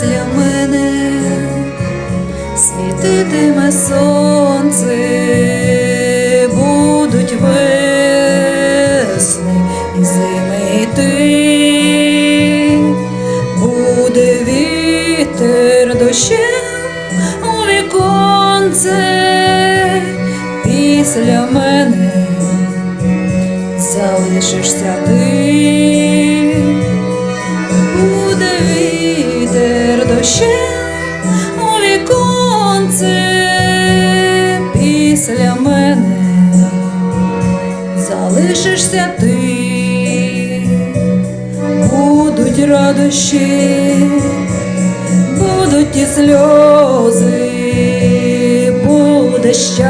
після мене світитиме сонце, будуть весни і зими йти, буде вітер дощем у віконце після мене. Залишишся ти, вітер у віконце після мене залишишся ти, будуть радощі, будуть і сльози, буде щастя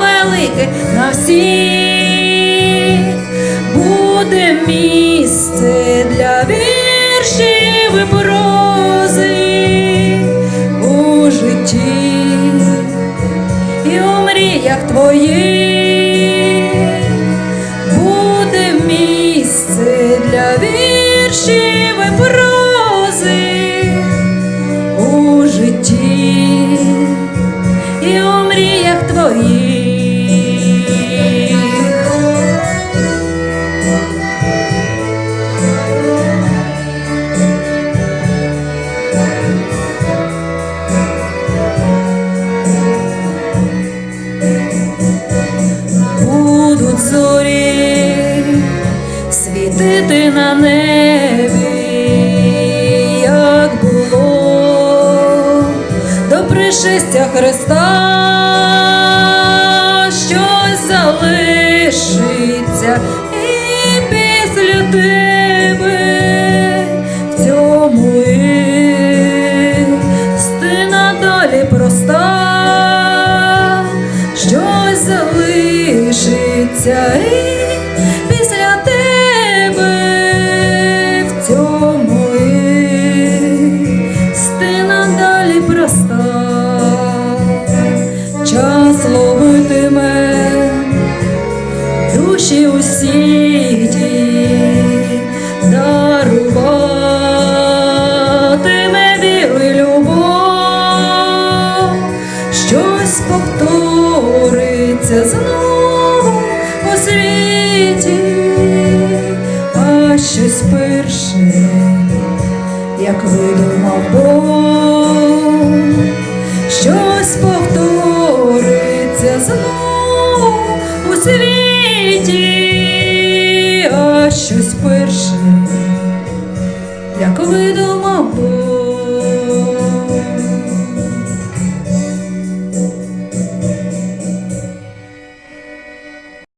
велике на всіх, твоїх буде місце для віршів і прози у житті і у мріях твоїх. Пришестя Христа, щось залишиться і після тебе в цьому істина долі проста щось залишиться і після тебе в цьому проста, душі усі ті, даруватиме віру й любов, щось повториться знову у світі, а щось перше, як видумав Бог, щось повториться знову у світі, а щось перше, як видумав Бог.